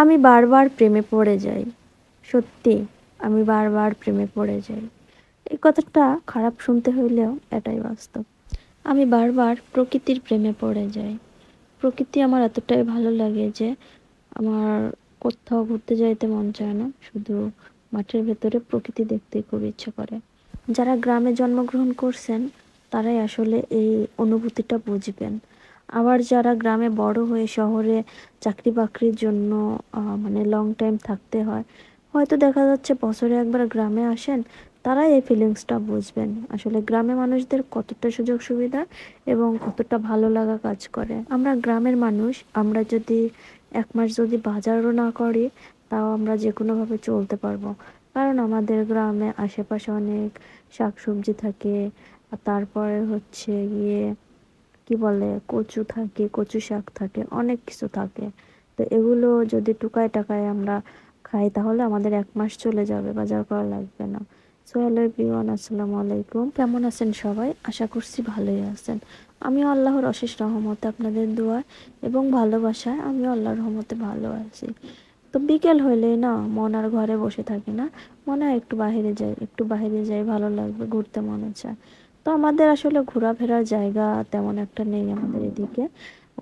আমি বারবার প্রেমে পড়ে যাই। সত্যি, আমি বারবার প্রেমে পড়ে যাই। এই কথাটা খারাপ শুনতে হইলেও এটাই বাস্তব। আমি বারবার প্রকৃতির প্রেমে পড়ে যাই। প্রকৃতি আমার এতটাই ভালো লাগে যে, আমার কোথাও ঘুরতে যাইতে মন চায় না। শুধু মাঠের ভেতরে প্রকৃতি দেখতে খুব ইচ্ছে করে। যারা গ্রামে জন্মগ্রহণ করছেন, তারাই আসলে এই অনুভূতিটা বুঝবেন। আবার যারা গ্রামে বড় হয়ে শহরে চাকরি বাকরির জন্য মানে লং টাইম থাকতে হয়, হয়তো দেখা যাচ্ছে বছরে একবার গ্রামে আসেন, তারাই এই ফিলিংসটা বুঝবেন। আসলে গ্রামে মানুষদের কতটা সুযোগ সুবিধা এবং কতটা ভালো লাগা কাজ করে। আমরা গ্রামের মানুষ, আমরা যদি এক মাস যদি বাজারও না করি, তাও আমরা যে কোনোভাবে চলতে পারব। কারণ আমাদের গ্রামে আশেপাশে অনেক শাকসবজি থাকে তারপরে হচ্ছে গিয়ে কি বলে, কচু থাকে, কচু শাক থাকে, অনেক কিছু থাকে। তো এগুলো যদি টুকায় টাকায় আমরা খাই, তাহলে আমাদের এক মাস চলে যাবে, বাজার করা লাগবে না। সো হ্যালো আসসালামু আলাইকুম। কেমন আছেন সবাই? আশা করছি ভালোই আছেন। আমি আল্লাহর অশেষ রহমতে আপনাদের দোয়া এবং ভালোবাসায় আমি আল্লাহর রহমতে ভালো আছি। তো বিকেল হইলেই না, মন আর ঘরে বসে থাকি না। মনে হয় একটু বাইরে যাই, একটু বাইরে যাই ভালো লাগবে, ঘুরতে মনে চায় তো আমাদের আসলে ঘোরাফেরার জায়গা তেমন একটা নেই আমাদের এদিকে।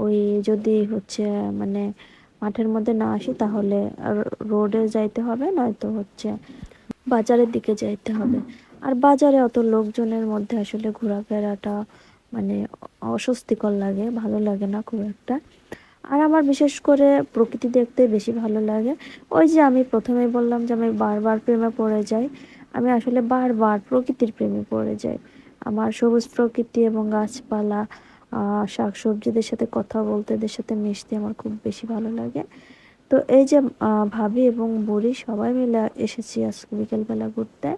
ওই যদি হচ্ছে মানে মাঠের মধ্যে না আসি তাহলে রোডে যাইতে হবে নয়তো হচ্ছে বাজারের দিকে যাইতে হবে। আর বাজারে অত লোকজনের মধ্যে আসলে ঘোরাফেরাটা মানে অস্বস্তিকর লাগে ভালো লাগে না খুব একটা। আর আমার বিশেষ করে প্রকৃতি দেখতে বেশি ভালো লাগে। ওই যে আমি প্রথমেই বললাম যে আমি বারবার প্রেমে পড়ে যাই। আমি আসলে বারবার প্রকৃতির প্রেমে পড়ে যাই। আমার সবুজ প্রকৃতি এবং গাছপালা শাক সবজিদের সাথে কথা বলতে, এদের সাথে মিশতে আমার খুব বেশি ভালো লাগে। তো এই যে ভাবি এবং বুড়ি সবাই মিলে এসেছি আজকে বিকেলবেলা ঘুরতে।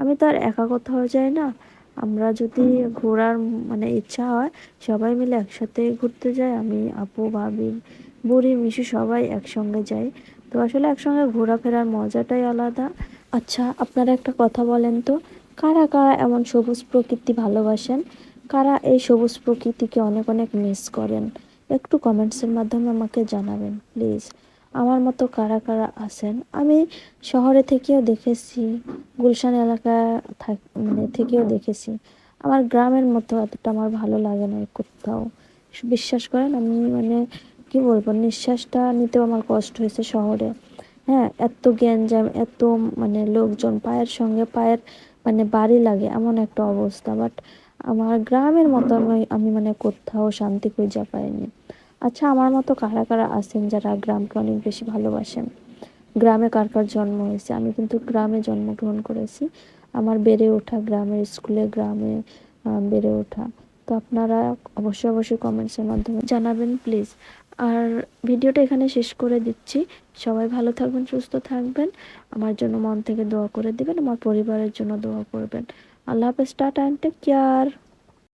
আমি তো আর একা কোথাও যাই না। আমরা যদি ঘোরার মানে ইচ্ছা হয়, সবাই মিলে একসাথে ঘুরতে যাই। আমি, আপু, ভাবি, বুড়ি, মিশু সবাই একসঙ্গে যাই। তো আসলে একসঙ্গে ঘোরাফেরার মজাটাই আলাদা। আচ্ছা আপনারা একটা কথা বলেন তো। কারা কারা এমন সবুজ প্রকৃতি ভালোবাসেন? কারা এই সবুজ প্রকৃতিকে অনেক অনেক মিস করেন? একটু কমেন্টসের মাধ্যমে আমাকে জানাবেন প্লিজ আমার মতো কারা কারা আছেন? আমি শহরে থেকেও দেখেছি, গুলশান এলাকা থাক মানে থেকেও দেখেছি। আমার গ্রামের মতো এতটা আমার ভালো লাগে না কোথাও। বিশ্বাস করেন, আমি মানে কি বলব, নিঃশ্বাসটা নিতেও আমার কষ্ট হয়েছে শহরে। হ্যাঁ এত গ্যাঞ্জাম, এত মানে লোকজন পায়ের সঙ্গে পায়ের মানে বাড়ি লাগে এমন একটা অবস্থা বাট আমার গ্রামের মতো আমি মানে কোথাও শান্তি খুঁজে পাইনি। আচ্ছা আমার মতো কারা কারা আছেন যারা গ্রামকে অনেক বেশি ভালোবাসেন? গ্রামে কার কার জন্ম হয়েছে? আমি কিন্তু গ্রামে জন্মগ্রহণ করেছি। আমার বেড়ে ওঠা গ্রামের স্কুলে গ্রামে বেড়ে ওঠা। তো আপনারা অবশ্যই অবশ্যই কমেন্টসের মাধ্যমে জানাবেন প্লিজ আর ভিডিওটা এখানে শেষ করে দিচ্ছি। সবাই ভালো থাকবেন, সুস্থ থাকবেন। আমার জন্য মন থেকে দোয়া করে দিবেন, আমার পরিবারের জন্য দোয়া করবেন। আল্লাহ হাফেজ, টাটা টেক কেয়ার